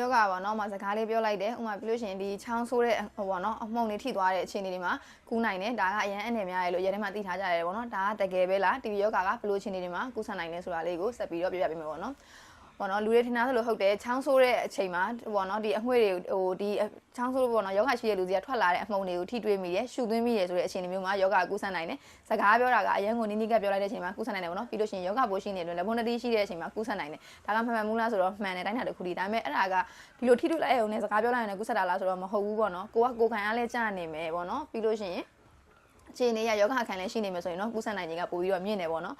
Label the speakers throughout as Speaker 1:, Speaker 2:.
Speaker 1: ယောဂပေါ့နော်ဥပမာစကားလေးပြောလိုက်တယ်ဥပမာပြီးလို့ရှိရင်ဒီချောင်းဆိုးတဲ့ဟိုပေါ့နော်အမှုန်တွေထိသွားတဲ့အခြေအနေတွေမှာကူးနိုင်တယ်ဒါကအရန်အနေများရလို့အရင်ထဲမှာသိထားကြရတယ်ပေါ့နော်ဒါကတကယ်ပဲလားတီဗီယောဂကဘယ်လိုအခြေအနေတွေမှာကူးဆန်နိုင်လဲဆိုတာလေးကိုဆက်ပြီးတော့ပြပြပေးမယ်ပေါ့နော် ပေါ့နော်လူတွေထင်တာဆိုလို့ဟုတ်တယ်ချောင်းဆိုးတဲ့အချိန်မှာပေါ့နော်ဒီအငွေ့တွေဟိုဒီချောင်းဆိုးပေါ့နော်ယောဂရှိတဲ့လူစီကထွက်လာတဲ့အမှုန်တွေကိုထိတွေ့မိတယ်ရှူသွင်းမိတယ်ဆိုတဲ့အခြေအနေမျိုးမှာယောဂကူးဆန်နိုင်တယ်စကားပြောတာကအရန်ကိုနီးနီးကပ်ပြောလိုက်တဲ့အချိန်မှာကူးဆန်နိုင်တယ်ပေါ့နော်ပြီးလို့ရှိရင်ယောဂဘိုးရှိနေတယ်လက်ဘွန်တတိရှိတဲ့အချိန်မှာကူးဆန်နိုင်တယ်ဒါကမှန်မှန်မူလားဆိုတော့မှန်တယ်တိုင်းတာတစ်ခုဒီဒါပေမဲ့အဲ့ဒါကဒီလိုထိတွေ့လိုက်ရုံနဲ့စကားပြောလိုက်ရုံနဲ့ကူးဆက်တာလားဆိုတော့မဟုတ်ဘူးပေါ့နော်ကိုကကိုခံအားလဲကြာနေမယ်ပေါ့နော်ပြီးလို့ရှိရင်အခြေအနေရယောဂခံလည်းရှိနေမယ်ဆိုရင်တော့ကူးဆက်နိုင်ခြင်းကပိုပြီးတော့မြင့်တယ်ပေါ့နော်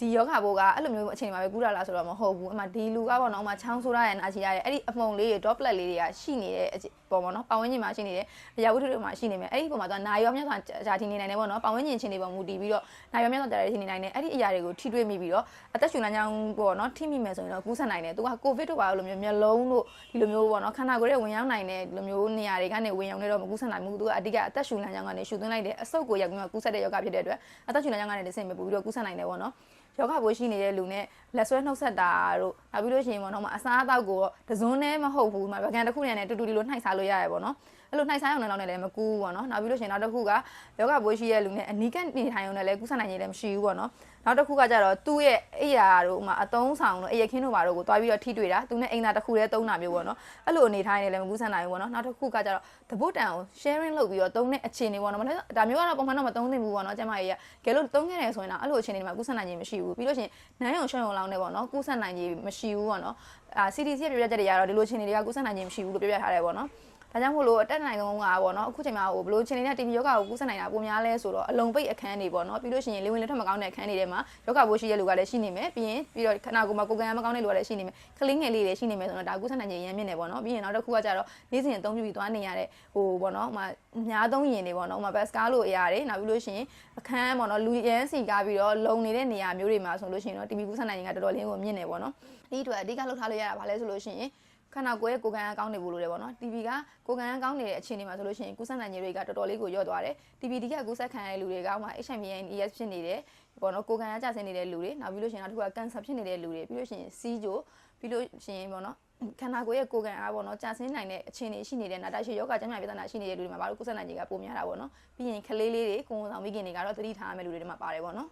Speaker 1: ဒီယောဂဘိုးကအဲ့လိုမျိုးအချိန်မှာပဲကူးတာလားဆိုတော့မဟုတ်ဘူးအမှဒီလူကပေါ့နော်အမှချောင်းဆိုးရတဲ့နာချီရတဲ့အဲ့ဒီအမှုံလေးတွေ droplet လေးတွေကရှိနေတဲ့ပုံပေါ့နော်ပတ်ဝန်းကျင်မှာရှိနေတယ်အရာဝတ္ထုတွေမှာရှိနေမယ်အဲ့ဒီပုံမှာသူကနာရောမြတ်စွာဂျာတီနေနိုင်တယ်ပေါ့နော်ပတ်ဝန်းကျင်ချင်းတွေပုံမူတည်ပြီးတော့နာရောမြတ်စွာဂျာတီနေနိုင်တယ်အဲ့ဒီအရာတွေကိုထိတွေ့မိပြီးတော့အသက်ရှူလမ်းကြောင်းပေါ့နော်ထိမိမယ်ဆိုရင်တော့ကူးဆက်နိုင်တယ်သူကကိုဗစ်တို့ပါလို့မျိုးမျက်လုံးတို့ဒီလိုမျိုးပေါ့နော်ခန္ဓာကိုယ်ရဲ့ဝင်ရောက်နိုင်တဲ့ဒီလိုမျိုးနေရာတွေကနေဝင်ရောက်နေတော့မကူးဆက်နိုင်ဘူးသူကအဓိကအသက်ရှူလမ်းကြောင်းကနေရှူသွင်းလိုက်တယ်အဆုတ်ကိုရောက်ပြီးမှကူးဆက်တဲ့ယောဂဖြစ်တဲ့အတွက်အသက်ရှူလမ်းကြောင်းကနေတစ်ဆင့်ပဲပို့ပြီးတော့ကူးဆက်နိုင်တယ်ပေါ့နော် ယောဂဘိုးရှိနေတဲ့လူနဲ့လက်ဆွဲနှုတ်ဆက်တာတို့နောက်ပြီးလို့ရှိရင်ပေါ့နော်မအစားအသောက်ကိုတစုံနဲ့မဟုတ်ဘူးမဗကန်တစ်ခုနဲ့တူတူဒီလိုနှိုက်စားလို့ရတယ်ပေါ့နော်အဲ့လိုနှိုက်စားရုံနဲ့လောက်နဲ့လည်းမကူဘူးပေါ့နော်နောက်ပြီးလို့ရှိရင်နောက်တစ်ခုကယောဂဘိုးရှိတဲ့လူနဲ့အနီးကနေထိုင်ရုံနဲ့လည်းကူးဆက်နိုင်ခြင်းလည်းမရှိဘူးပေါ့နော်နောက်တစ်ခုကကြတော့သူ့ရဲ့အိယာတို့ဥမာအတုံးဆောင်တို့အိယာခင်းတို့ဘာတို့ကိုတွားပြီးတော့ထိတွေ့တာသူနဲ့အိမ်သာတစ်ခုတည်းတုံးတာမျိုးပေါ့နော်အဲ့လိုအနေထိုင်နေလည်းမကူးဆက်နိုင်ဘူးပေါ့နော်နောက်တစ်ခုကကြတော့သဘုတ်တန်ကို sharing လုပ်ပြီးတော့တုံးတဲ့အခြေအနေပေါ့နော်မလဲဒါမျိုးကတော့ပုံမှန်တော့မတုံးသင့်ဘူးပေါ့နော်ကျမကြီးကကဲလို့တုံးခဲ့တယ်ဆိုရင်တော့အဲ့လိုအခြေအနေတွေမှာကူးဆက်နိုင်ခြင်းမရှိဘူးပြီးလို့ရှိရင်နန်းရုံရှောင်းရုံလောင်းနေပေါ့နော်ကူးဆက်နိုင်ခြင်းမရှိဘူးပေါ့နော်အာ CDC ရဲ့ပြပြချက်တွေကတော့ဒီလိုအခြေအနေတွေကကူးဆက်နိုင်ခြင်းမရှိဘူးလို့ပြပြထားတယ်ပေါ့နော် ဒါကြောင့်မို့လို့အတက်နိုင်ဆုံးကပေါ့နော်အခုချိန်မှာဟိုဘလို့ချင်းနေတဲ့ TV ယောဂကိုကူးစက်နိုင်တာပုံများလဲဆိုတော့အလုံးပိတ်အခန်းတွေပေါ့နော်ပြီးလို့ရှိရင်လေဝင်လေထွက်မကောင်းတဲ့အခန်းတွေထဲမှာယောဂဘိုးရှိတဲ့လူကလည်းရှိနေမယ်ပြီးရင်ပြီးတော့ခဏကိုမှကိုယ်ကံမကောင်းတဲ့လူကလည်းရှိနေမယ်ကလင်းငယ်လေးတွေရှိနေမယ်ဆိုတော့ဒါကူးစက်နိုင်ခြင်းရမ်းမြင့်နေပေါ့နော်ပြီးရင်နောက်တစ်ခုကကြတော့နေ့စဉ်အသုံးပြုပြီးသွားနေရတဲ့ဟိုပေါ့နော်ဟိုမှာအများသုံးရင်တွေပေါ့နော်ဟိုမှာဘတ်စကားလိုအရာတွေနောက်ပြီးလို့ရှိရင်အခန်းပေါ့နော်လူရန်စီကားပြီးတော့လုံနေတဲ့နေရာမျိုးတွေမှာဆိုလို့ရှိရင်တော့ TV ကူးစက်နိုင်ခြင်းကတော်တော်လေးကိုမြင့်နေပေါ့နော်ဒီအတွက်အဓိကလှုပ်ထားလို့ရတာဘာလဲဆိုလို့ရှိရင် ခန္ဓာကိုယ်ရဲ့ကိုယ်ကံအကောင်းနေဖို့လိုတယ်ပေါ့နော် TV ကကိုယ်ကံအကောင်းနေတဲ့အခြေအနေမှာဆိုလို့ရှိရင်ကူးစက်နိုင်ခြင်းတွေကတော်တော်လေးကိုညော့သွားတယ် TV ဒီကကူးစက်ခံရတဲ့လူတွေကဥပမာ HIV ES ဖြစ်နေတယ်ပေါ့နော်ကိုယ်ကံအကျဆင်းနေတဲ့လူတွေနောက်ပြီးလို့ရှိရင်နောက်တစ်ခုကကင်ဆာဖြစ်နေတဲ့လူတွေပြီးလို့ရှိရင်စီးကြိုပြီးလို့ရှိရင်ပေါ့နော်ခန္ဓာကိုယ်ရဲ့ကိုယ်ကံအားပေါ့နော်ကြာဆင်းနိုင်တဲ့အခြေအနေရှိနေတဲ့နာတာရှည်ယောဂကျန်းမာရေးပြဿနာရှိနေတဲ့လူတွေမှာဘာလို့ကူးစက်နိုင်ခြင်းကပိုများတာပေါ့နော်ပြီးရင်ကလေးလေးတွေကိုယ်ဝန်ဆောင်မိခင်တွေကတော့သတိထားရမယ့်လူတွေတွေမှာပါတယ်ပေါ့နော်